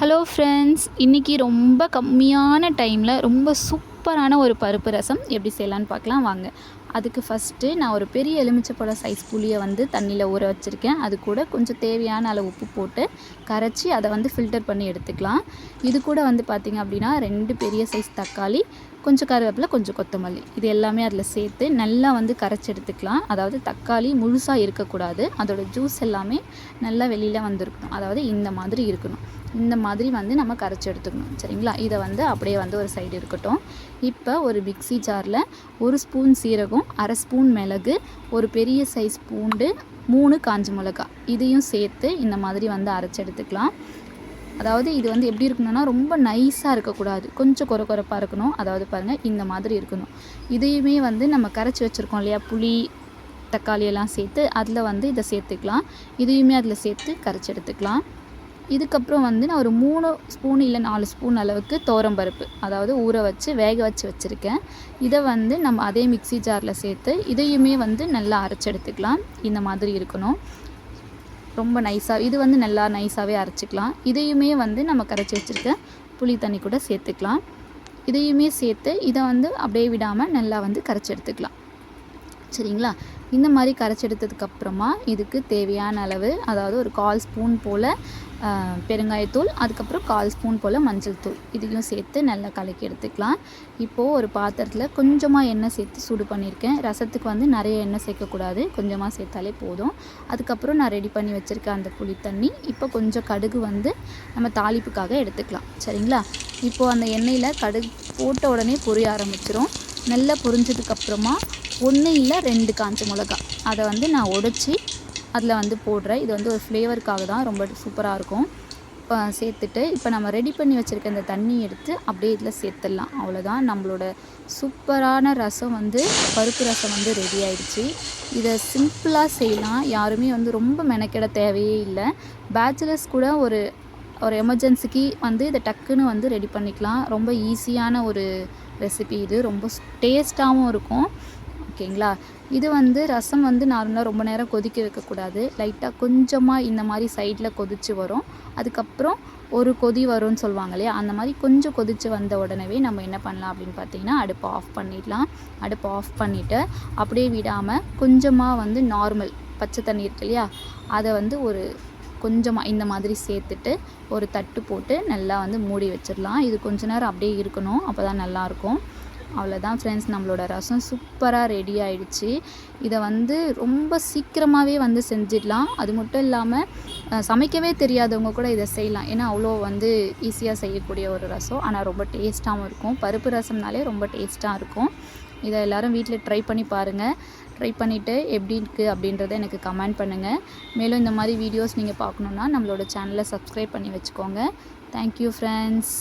Hello friends இன்றைக்கி ரொம்ப கம்மியான டைமில் ரொம்ப சூப்பரான ஒரு பருப்பு ரசம் எப்படி செய்யலான்னு பார்க்கலாம். வாங்க. அதுக்கு ஃபஸ்ட்டு நான் ஒரு பெரிய எலுமிச்சப்பழ சைஸ் புளியை வந்து தண்ணியில் ஊற வச்சுருக்கேன். அது கூட கொஞ்சம் தேவையான அளவு உப்பு போட்டு கரைச்சி அதை வந்து ஃபில்டர் பண்ணி எடுத்துக்கலாம். இது கூட வந்து பார்த்திங்க அப்படின்னா ரெண்டு பெரிய சைஸ் தக்காளி கொஞ்சம் கருவேப்பிலை கொஞ்சம் கொத்தமல்லி. இது எல்லாமே அதில் சேர்த்து நல்லா வந்து கரைச்சி எடுத்துக்கலாம். அதாவது தக்காளி முழுசாக இருக்கக்கூடாது. அதோடய ஜூஸ் எல்லாமே நல்லா வெளியில் வந்துருக்கணும். அதாவது இந்த மாதிரி இருக்கணும். இந்த மாதிரி வந்து நம்ம கரைச்சி எடுத்துக்கணும். சரிங்களா? இதை வந்து அப்படியே வந்து ஒரு சைடு இருக்கட்டும். இப்போ ஒரு மிக்சி ஜாரில் ஒரு ஸ்பூன் சீரகம் அரை ஸ்பூன் மிளகு ஒரு பெரிய சைஸ் பூண்டு மூணு காஞ்ச மிளகா. இதையும் சேர்த்து இந்த மாதிரி வந்து அரைச்சி எடுத்துக்கலாம். அதாவது இது வந்து எப்படி இருக்கணும்னா ரொம்ப நைஸாக இருக்கக்கூடாது. கொஞ்சம் குறை குறைப்பாக இருக்கணும். அதாவது பாருங்கள் இந்த மாதிரி இருக்கணும். இதையுமே வந்து நம்ம கரைச்சி வச்சுருக்கோம் இல்லையா? புளி தக்காளி எல்லாம் சேர்த்து அதில் வந்து இதை சேர்த்துக்கலாம். இதையுமே அதில் சேர்த்து கரைச்சி எடுத்துக்கலாம். இதுக்கப்புறம் வந்து நான் ஒரு மூணு ஸ்பூன் இல்லை நாலு ஸ்பூன் அளவுக்கு பருப்பு அதாவது ஊற வச்சு வேக வச்சு வச்சுருக்கேன். இதை வந்து நம்ம அதே மிக்சி ஜாரில் சேர்த்து இதையுமே வந்து நல்லா அரைச்சி எடுத்துக்கலாம். இந்த மாதிரி இருக்கணும். ரொம்ப நைஸாக இது வந்து நல்லா நைஸாகவே அரைச்சிக்கலாம். இதையுமே வந்து நம்ம கரைச்சி வச்சுருக்க புளி தண்ணி கூட சேர்த்துக்கலாம். இதையுமே சேர்த்து இதை வந்து அப்படியே விடாமல் நல்லா வந்து கரைச்சி எடுத்துக்கலாம். சரிங்களா? இந்த மாதிரி கரைச்சி எடுத்ததுக்கப்புறமா இதுக்கு தேவையான அளவு அதாவது ஒரு கால் ஸ்பூன் போல் பெருங்காயத்தூள் அதுக்கப்புறம் கால் ஸ்பூன் போல் மஞ்சள் தூள். இதையும் சேர்த்து நல்லா கலக்கி எடுத்துக்கலாம். இப்போது ஒரு பாத்திரத்தில் கொஞ்சமாக எண்ணெய் சேர்த்து சூடு பண்ணியிருக்கேன். ரசத்துக்கு வந்து நிறைய எண்ணெய் சேர்க்கக்கூடாது. கொஞ்சமாக சேர்த்தாலே போதும். அதுக்கப்புறம் நான் ரெடி பண்ணி வச்சுருக்கேன் அந்த புளி தண்ணி இப்போ கொஞ்சம் கடுகு வந்து நம்ம தாளிப்புக்காக எடுத்துக்கலாம். சரிங்களா? இப்போது அந்த எண்ணெயில் கடுகு போட்ட உடனே பொரிய ஆரம்பிச்சிரும். நல்லா பொரிஞ்சதுக்கப்புறமா ஒன்று இல்லை ரெண்டு காஞ்ச மிளகா. அதை வந்து நான் உடச்சி அதில் வந்து போடுறேன். இது வந்து ஒரு ஃப்ளேவருக்காக தான் ரொம்ப சூப்பராக இருக்கும். இப்போ சேர்த்துட்டு இப்போ நம்ம ரெடி பண்ணி வச்சுருக்க இந்த தண்ணி எடுத்து அப்படியே இதில் சேர்த்துடலாம். அவ்வளோதான் நம்மளோட சூப்பரான ரசம் வந்து பருப்பு ரசம் வந்து ரெடி ஆயிடுச்சு. இதை சிம்பிளாக செய்யலாம். யாருமே வந்து ரொம்ப மெனக்கெட தேவையே இல்லை. பேச்சுலர்ஸ் கூட ஒரு ஒரு எமர்ஜென்சிக்கு வந்து இதை டக்குன்னு வந்து ரெடி பண்ணிக்கலாம். ரொம்ப ஈஸியான ஒரு ரெசிபி இது. ரொம்ப டேஸ்ட்டாகவும் இருக்கும். ஓகேங்களா? இது வந்து ரசம் வந்து நார்மலாக ரொம்ப நேரம் கொதிக்க வைக்கக்கூடாது. லைட்டாக கொஞ்சமாக இந்த மாதிரி சைடில் கொதித்து வரும். அதுக்கப்புறம் ஒரு கொதி வரும்னு சொல்லுவாங்க இல்லையா? அந்த மாதிரி கொஞ்சம் கொதித்து வந்த உடனே நம்ம என்ன பண்ணலாம் அப்படின்னு பார்த்தீங்கன்னா அடுப்பு ஆஃப் பண்ணிடலாம். அடுப்பு ஆஃப் பண்ணிவிட்டு அப்படியே விடாமல் கொஞ்சமாக வந்து நார்மல் பச்சை தண்ணி இருக்கு இல்லையா? அதை வந்து ஒரு கொஞ்சமாக இந்த மாதிரி சேர்த்துட்டு ஒரு தட்டு போட்டு நல்லா வந்து மூடி வச்சிடலாம். இது கொஞ்ச நேரம் அப்படியே இருக்கணும். அப்போ தான் நல்லாயிருக்கும் அவ்வளோதான் ஃப்ரெண்ட்ஸ் நம்மளோட ரசம் சூப்பராக ரெடி ஆகிடுச்சு இதை வந்து ரொம்ப சீக்கிரமாகவே வந்து செஞ்சிடலாம். அது மட்டும் இல்லாமல் சமைக்கவே தெரியாதவங்க கூட இதை செய்யலாம். ஏன்னா அவ்வளோ வந்து ஈஸியாக செய்யக்கூடிய ஒரு ரசம். ஆனால் ரொம்ப டேஸ்ட்டாகவும் இருக்கும். பருப்பு ரசம்னாலே ரொம்ப டேஸ்ட்டாக இருக்கும். இதை எல்லோரும் வீட்டில் ட்ரை பண்ணி பாருங்கள் ட்ரை பண்ணிவிட்டு எப்படி இருக்குது அப்படின்றத எனக்கு கமெண்ட் பண்ணுங்கள் மேலும் இந்த மாதிரி வீடியோஸ் நீங்கள் பார்க்கணுன்னா நம்மளோட சேனலை சப்ஸ்கிரைப் பண்ணி வச்சுக்கோங்க. Thank you friends